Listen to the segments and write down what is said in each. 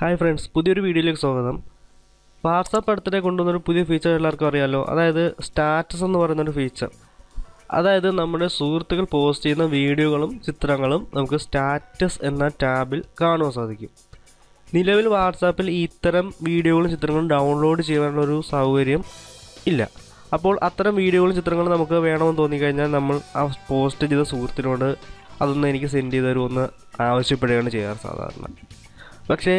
Hi friends പുതിയൊരു വീഡിയോയിലേക്ക് സ്വാഗതം. വാട്സാപ്പ് അടുത്തിടെ കൊണ്ടുവന്നൊരു പുതിയ ഫീച്ചർ എല്ലാവർക്കും അറിയാമല്ലോ അതായത് സ്റ്റാറ്റസ് എന്ന് പറയുന്നൊരു ഫീച്ചർ അതായത് നമ്മുടെ സുഹൃത്തുക്കൾ പോസ്റ്റ് ചെയ്യുന്ന വീഡിയോകളും ചിത്രങ്ങളും നമുക്ക് സ്റ്റാറ്റസ് എന്ന ടാബിൽ കാണുവാൻ സാധിക്കും. നിലവിൽ വാട്സാപ്പിൽ ഇത്തരം വീഡിയോകളും ചിത്രങ്ങളും ഡൗൺലോഡ് ചെയ്യാനുള്ള ഒരു സൗകര്യം ഇല്ല. അപ്പോൾ അത്തരം വീഡിയോകളും ചിത്രങ്ങളും നമുക്ക് വേണമെന്ന് തോന്നിക്കഴിഞ്ഞാൽ നമ്മൾ ആ പോസ്റ്റ് ചെയ്ത സുഹൃത്തിനോട് അതൊന്ന് എനിക്ക് സെൻഡ് ചെയ്ത് തരുമെന്ന് ആവശ്യപ്പെടുകയാണ് ചെയ്യാറ് സാധാരണ. പക്ഷേ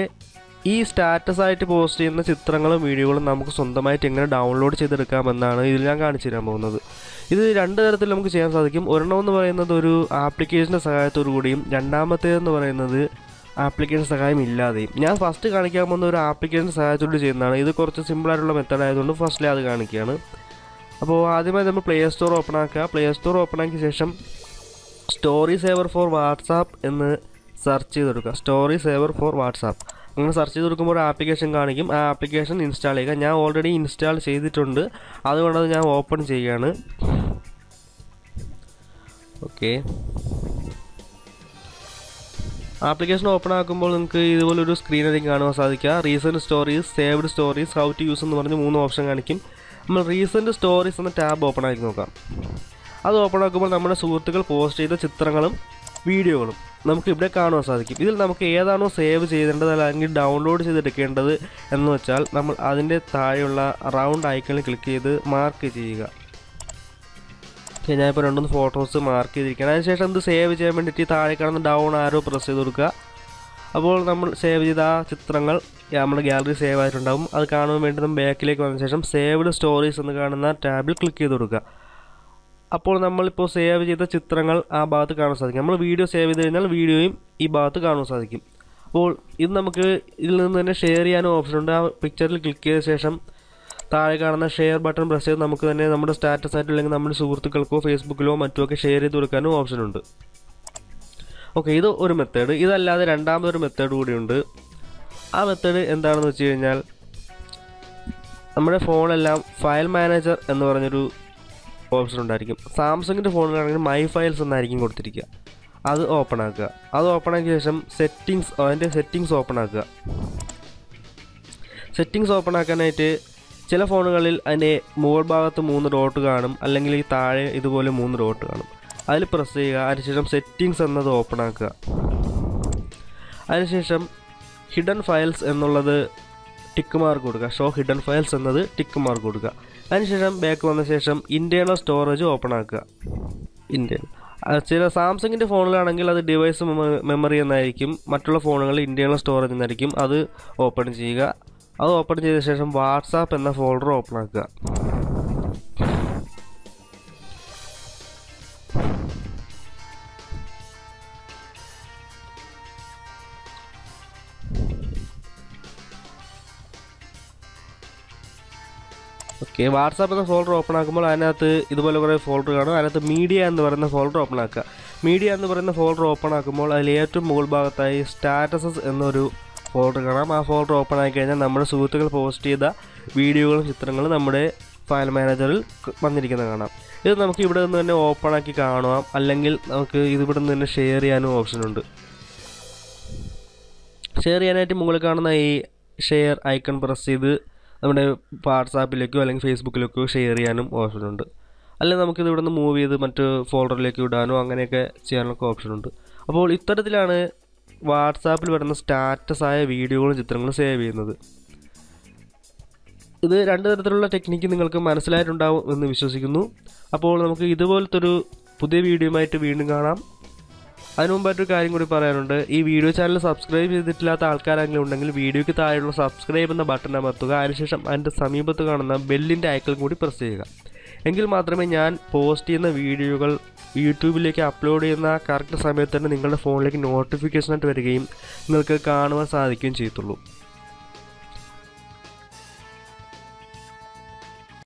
ഈ സ്റ്റാറ്റസ് ആയിട്ട് പോസ്റ്റ് ചെയ്യുന്ന ചിത്രങ്ങളും വീഡിയോകളും നമുക്ക് സ്വന്തമായിട്ട് എങ്ങനെ ഡൗൺലോഡ് ചെയ്തെടുക്കാമെന്നാണ് ഇതിൽ ഞാൻ കാണിച്ചു തരാൻ പോകുന്നത്. ഇത് രണ്ട് തരത്തിൽ നമുക്ക് ചെയ്യാൻ സാധിക്കും. ഒരെണ്ണം എന്ന് പറയുന്നത് ഒരു ആപ്ലിക്കേഷന്റെ സഹായത്തോടു കൂടിയും രണ്ടാമത്തേതെന്ന് പറയുന്നത് ആപ്ലിക്കേഷൻ സഹായം ഇല്ലാതെയും. ഞാൻ ഫസ്റ്റ് കാണിക്കാൻ പോകുന്ന ഒരു ആപ്ലിക്കേഷൻ സഹായത്തോട് ചെയ്യുന്നതാണ്. ഇത് കുറച്ച് സിമ്പിളായിട്ടുള്ള മെത്തേഡ് ആയതുകൊണ്ട് ഫസ്റ്റിൽ അത് കാണിക്കുകയാണ്. അപ്പോൾ ആദ്യമായി നമ്മൾ പ്ലേ സ്റ്റോർ ഓപ്പൺ ആക്കുക. പ്ലേ സ്റ്റോർ ഓപ്പൺ ആക്കിയ ശേഷം സ്റ്റോറി സേവർ ഫോർ വാട്സാപ്പ് എന്ന് സെർച്ച് ചെയ്തെടുക്കുക. സ്റ്റോറി സേവർ ഫോർ വാട്സാപ്പ് അങ്ങനെ സെർച്ച് ചെയ്ത് കൊടുക്കുമ്പോൾ ഒരു ആപ്ലിക്കേഷൻ കാണിക്കും. ആ ആപ്ലിക്കേഷൻ ഇൻസ്റ്റാൾ ചെയ്യുക. ഞാൻ ഓൾറെഡി ഇൻസ്റ്റാൾ ചെയ്തിട്ടുണ്ട്. അതുകൊണ്ടത് ഞാൻ ഓപ്പൺ ചെയ്യുകയാണ് ഓക്കെ ആപ്ലിക്കേഷൻ ഓപ്പൺ ആക്കുമ്പോൾ നിങ്ങൾക്ക് ഇതുപോലൊരു സ്ക്രീനായിരിക്കും കാണുവാൻ സാധിക്കുക. Recent stories saved stories how to use എന്ന് പറഞ്ഞ് മൂന്ന് ഓപ്ഷൻ കാണിക്കും. നമ്മൾ റീസെന്റ് സ്റ്റോറീസ് എന്ന ടാബ് ഓപ്പൺ ആക്കി നോക്കാം. അത് ഓപ്പൺ ആക്കുമ്പോൾ നമ്മുടെ സുഹൃത്തുക്കൾ പോസ്റ്റ് ചെയ്ത ചിത്രങ്ങളും വീഡിയോകളും നമുക്ക് ഇവിടെ കാണുവാൻ സാധിക്കും. ഇതിൽ നമുക്ക് ഏതാണോ സേവ് ചെയ്തേണ്ടത് അല്ലെങ്കിൽ ഡൗൺലോഡ് ചെയ്തെടുക്കേണ്ടത് എന്ന് വെച്ചാൽ നമ്മൾ അതിന്റെ താഴെയുള്ള റൗണ്ട് ഐക്കണിൽ ക്ലിക്ക് ചെയ്ത് മാർക്ക് ചെയ്യുക. ഞാനിപ്പോൾ രണ്ടൊന്ന് ഫോട്ടോസ് മാർക്ക് ചെയ്തിരിക്കുകയാണ്. അതിനുശേഷം ഇത് സേവ് ചെയ്യാൻ വേണ്ടിയിട്ട് താഴെ കാണുന്ന ഡൗൺ ആരോ പ്രസ് ചെയ്ത് കൊടുക്കുക. അപ്പോൾ നമ്മൾ സേവ് ചെയ്ത ആ ചിത്രങ്ങൾ നമ്മുടെ ഗാലറി സേവ് ആയിട്ടുണ്ടാകും അത് കാണുവാൻ വേണ്ടി നമ്മൾ ബാക്കിലേക്ക് വന്ന ശേഷം സേവ്ഡ് സ്റ്റോറീസ് എന്ന് കാണുന്ന ടാബിൽ ക്ലിക്ക് ചെയ്ത് കൊടുക്കുക. അപ്പോൾ നമ്മളിപ്പോൾ സേവ് ചെയ്ത ചിത്രങ്ങൾ ആ ഭാഗത്ത് കാണാൻ സാധിക്കും. നമ്മൾ വീഡിയോ സേവ് ചെയ്ത് കഴിഞ്ഞാൽ വീഡിയോയും ഈ ഭാഗത്ത് കാണാൻ സാധിക്കും. അപ്പോൾ ഇത് നമുക്ക് ഇതിൽ നിന്ന് തന്നെ ഷെയർ ചെയ്യാനും ഓപ്ഷൻ ഉണ്ട്. ആ പിക്ചറിൽ ക്ലിക്ക് ചെയ്ത ശേഷം താഴെ കാണുന്ന ഷെയർ ബട്ടൺ പ്രസ് ചെയ്ത് നമുക്ക് തന്നെ നമ്മുടെ സ്റ്റാറ്റസ് ആയിട്ട് അല്ലെങ്കിൽ നമ്മുടെ സുഹൃത്തുക്കൾക്കോ ഫേസ്ബുക്കിലോ മറ്റുമൊക്കെ ഷെയർ ചെയ്ത് കൊടുക്കാനും ഓപ്ഷൻ ഉണ്ട്. ഓക്കെ ഇത് ഒരു മെത്തേഡ് ഇതല്ലാതെ രണ്ടാമതൊരു മെത്തേഡ് കൂടിയുണ്ട് ആ മെത്തേഡ് എന്താണെന്ന് വെച്ച് കഴിഞ്ഞാൽ നമ്മുടെ ഫോണെല്ലാം ഫയൽ മാനേജർ എന്ന് പറഞ്ഞൊരു ഓപ്ഷൻ ഉണ്ടായിരിക്കും. സാംസങ്ങിന്റെ ഫോണിലാണെങ്കിൽ മൈ ഫയൽസ് എന്നായിരിക്കും കൊടുത്തിരിക്കുക. അത് ഓപ്പൺ ആക്കുക അത് ഓപ്പൺ ആക്കിയ ശേഷം സെറ്റിങ്സ് അതിന്റെ സെറ്റിങ്സ് ഓപ്പൺ ആക്കുക സെറ്റിങ്സ് ഓപ്പൺ ആക്കാനായിട്ട് ചില ഫോണുകളിൽ അതിന്റെ മുകൾ ഭാഗത്ത് മൂന്ന് ഡോട്ട് കാണും അല്ലെങ്കിൽ ഈ താഴെ ഇതുപോലെ മൂന്ന് ഡോട്ട് കാണും. അതിൽ പ്രസ് ചെയ്യുക. അതിനുശേഷം സെറ്റിങ്സ് എന്നത് ഓപ്പൺ ആക്കുക അതിനുശേഷം ഹിഡൻ ഫയൽസ് എന്നുള്ളത് ടിക്ക് മാർക്ക് കൊടുക്കുക. ഷോ ഹിഡൻ ഫയൽസ് എന്നത് ടിക്ക് മാർക്ക് കൊടുക്കുക. അതിനുശേഷം ബാക്ക് വന്ന ശേഷം ഇന്റേണൽ സ്റ്റോറേജ് ഓപ്പൺ ആക്കുക. ഇന്റേണൽ ചില സാംസങ്ങിന്റെ ഫോണിലാണെങ്കിൽ അത് ഡിവൈസ് മെമ്മറി എന്നായിരിക്കും. മറ്റുള്ള ഫോണുകളിൽ ഇന്റേണൽ സ്റ്റോറേജ് എന്നായിരിക്കും അത് ഓപ്പൺ ചെയ്യുക. അത് ഓപ്പൺ ചെയ്ത ശേഷം വാട്സാപ്പ് എന്ന ഫോൾഡർ ഓപ്പൺ ആക്കുക. ഓക്കെ വാട്സാപ്പ് എന്ന ഫോൾഡർ ഓപ്പൺ ആക്കുമ്പോൾ അതിനകത്ത് ഇതുപോലെ കുറേ ഫോൾഡർ കാണും. അതിനകത്ത് മീഡിയ എന്ന് പറയുന്ന ഫോൾഡർ ഓപ്പൺ ആക്കുക. മീഡിയ എന്ന് പറയുന്ന ഫോൾഡർ ഓപ്പൺ ആക്കുമ്പോൾ അതിൽ ഏറ്റവും മുകൾ ഭാഗത്തായി സ്റ്റാറ്റസസ് എന്നൊരു ഫോൾഡർ കാണാം. ആ ഫോൾഡർ ഓപ്പൺ ആക്കി കഴിഞ്ഞാൽ നമ്മുടെ സുഹൃത്തുക്കൾ പോസ്റ്റ് ചെയ്ത വീഡിയോകളും ചിത്രങ്ങളും നമ്മുടെ ഫയൽ മാനേജറിൽ വന്നിരിക്കുന്നത് കാണാം. ഇത് നമുക്ക് ഇവിടെ നിന്ന് തന്നെ ഓപ്പൺ ആക്കി കാണാം അല്ലെങ്കിൽ നമുക്ക് ഇതിവിടെ നിന്ന് തന്നെ ഷെയർ ചെയ്യാനും ഓപ്ഷനുണ്ട് ഷെയർ ചെയ്യാനായിട്ട് മുകളിൽ കാണുന്ന ഈ ഷെയർ ഐക്കൺ പ്രസ് ചെയ്ത് നമ്മുടെ വാട്സാപ്പിലേക്കോ അല്ലെങ്കിൽ ഫേസ്ബുക്കിലേക്കോ ഷെയർ ചെയ്യാനും ഓപ്ഷൻ ഉണ്ട് അല്ലെങ്കിൽ നമുക്കിത് ഇവിടെ നിന്ന് മൂവ് ചെയ്ത് മറ്റ് ഫോൾഡറിലേക്ക് വിടാനോ അങ്ങനെയൊക്കെ ചെയ്യാനൊക്കെ ഓപ്ഷൻ ഉണ്ട് അപ്പോൾ ഇത്തരത്തിലാണ് വാട്സാപ്പിൽ വരുന്ന സ്റ്റാറ്റസ് ആയ വീഡിയോകളും ചിത്രങ്ങളും സേവ് ചെയ്യുന്നത്. ഇത് രണ്ട് തരത്തിലുള്ള ടെക്നിക്ക് നിങ്ങൾക്ക് മനസ്സിലായിട്ടുണ്ടാവും എന്ന് വിശ്വസിക്കുന്നു. അപ്പോൾ നമുക്ക് ഇതുപോലത്തെ ഒരു പുതിയ വീഡിയോയുമായിട്ട് വീണ്ടും കാണാം. അതിനു മുമ്പായിട്ടൊരു കാര്യം കൂടി പറയാനുണ്ട്. ഈ വീഡിയോ ചാനൽ സബ്സ്ക്രൈബ് ചെയ്തിട്ടില്ലാത്ത ആൾക്കാരെങ്കിലും ഉണ്ടെങ്കിൽ വീഡിയോയ്ക്ക് താഴെയുള്ള സബ്സ്ക്രൈബ് എന്ന ബട്ടൺ അമർത്തുക. അതിനുശേഷം അതിന്റെ സമീപത്ത് കാണുന്ന ബെല്ലിന്റെ ഐക്കൺ കൂടി പ്രസ് ചെയ്യുക. എങ്കിൽ മാത്രമേ ഞാൻ പോസ്റ്റ് ചെയ്യുന്ന വീഡിയോകൾ യൂട്യൂബിലേക്ക് അപ്ലോഡ് ചെയ്യുന്ന കറക്റ്റ് സമയത്ത് തന്നെ നിങ്ങളുടെ ഫോണിലേക്ക് നോട്ടിഫിക്കേഷനായിട്ട് വരികയും നിങ്ങൾക്ക് കാണുവാൻ സാധിക്കുകയും ചെയ്യത്തുള്ളൂ.